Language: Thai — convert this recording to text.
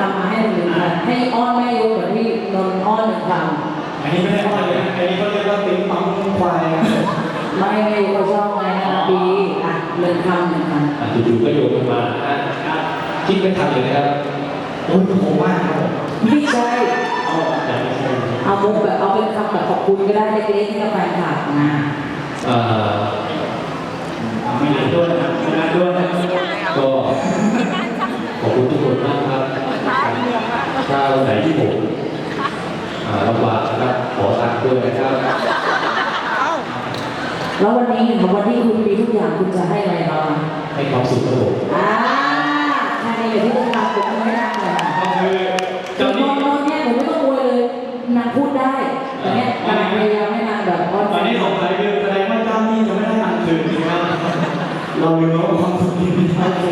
คำมาให้หนึ่งคำให้อ้อนแม่ยกเหมือนที่นนท์อ้อนหนึ่งคอันนี้ไม่ได้อ้อนเลยนะอันนี้เขาเรียกว่าติ้งปั๊มควายนะำไม่แม่ยกเขาชอบไงนะดีอะหนึ่งคำหนึ่งคอะจู่ๆก็โยนลงมานะฮะคิดไม่ทันเลยนะครับโอ้ยผมว่าครับผมำไม่ใช่เอาแต่ไม่ใช่เอามุกแบบเอาเป็นคำแบบขอบคุณก็ได้เล็กๆให้กับแฟนคลับนะเอ่อ ถ้าวันไหนที่ผมลำบากนะครับขอตังค์ด้วยนะครับแล้ววันนี้เนบอกวันที่คุณมีทุกอย่างคุณจะให้อะไรเราให้ความสุขครับผมอ่าใครอยากที่จะทำผมไม่ได้เลยก็คือตอนนี้ตอนนี้ผมไม่ต้องกลัวเลยนางพูดได้แต่เนี้ยนางพยายามไม่นานแบบตอนนี้สงสัยคือแสดงว่าเจ้านี่จะไม่ได้นางถึงนะครับเราเลยรู้ความสุขที่มีโอเค